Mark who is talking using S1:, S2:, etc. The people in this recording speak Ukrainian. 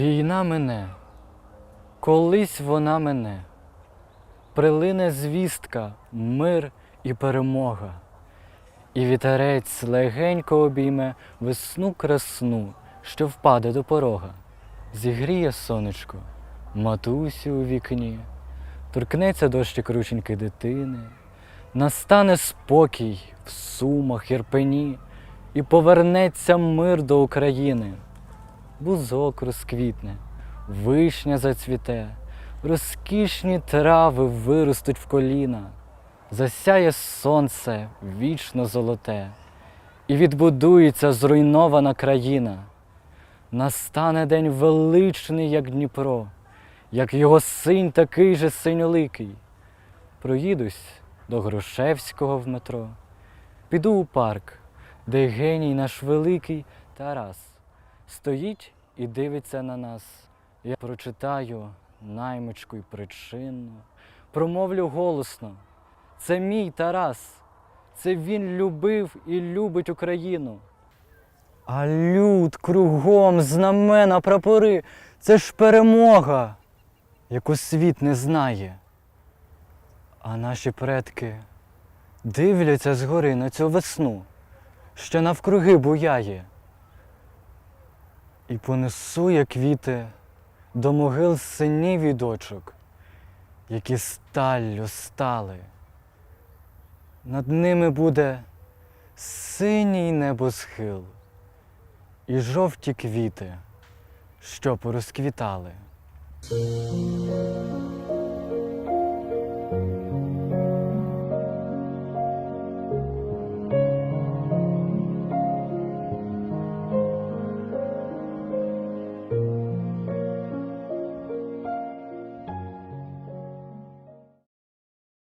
S1: Війна мене, колись вона мене, прилине звістка, мир і перемога, і вітерець легенько обійме весну красну, що впаде до порога, зігріє сонечко, матусю у вікні, торкнеться дощик рученьки дитини, настане спокій в сумах, ірпені, і повернеться мир до України бузок розквітне, вишня зацвіте, розкішні трави виростуть в коліна, засяє сонце вічно золоте, і відбудується зруйнована країна. Настане день величний, як Дніпро, як його синь такий же синьоликий. Проїдусь до Грушевського в метро, піду у парк, де геній наш великий Тарас стоїть і дивиться на нас. Я прочитаю наймичку й причину, промовлю голосно. Це мій Тарас, це він любив і любить Україну. А люд кругом знамена прапори, це ж перемога, яку світ не знає. А наші предки дивляться згори на цю весну, що навкруги буяє і понесу я квіти до могил синів і дочок, які сталлю стали. Над ними буде синій небосхил і жовті квіти, що порозквітали.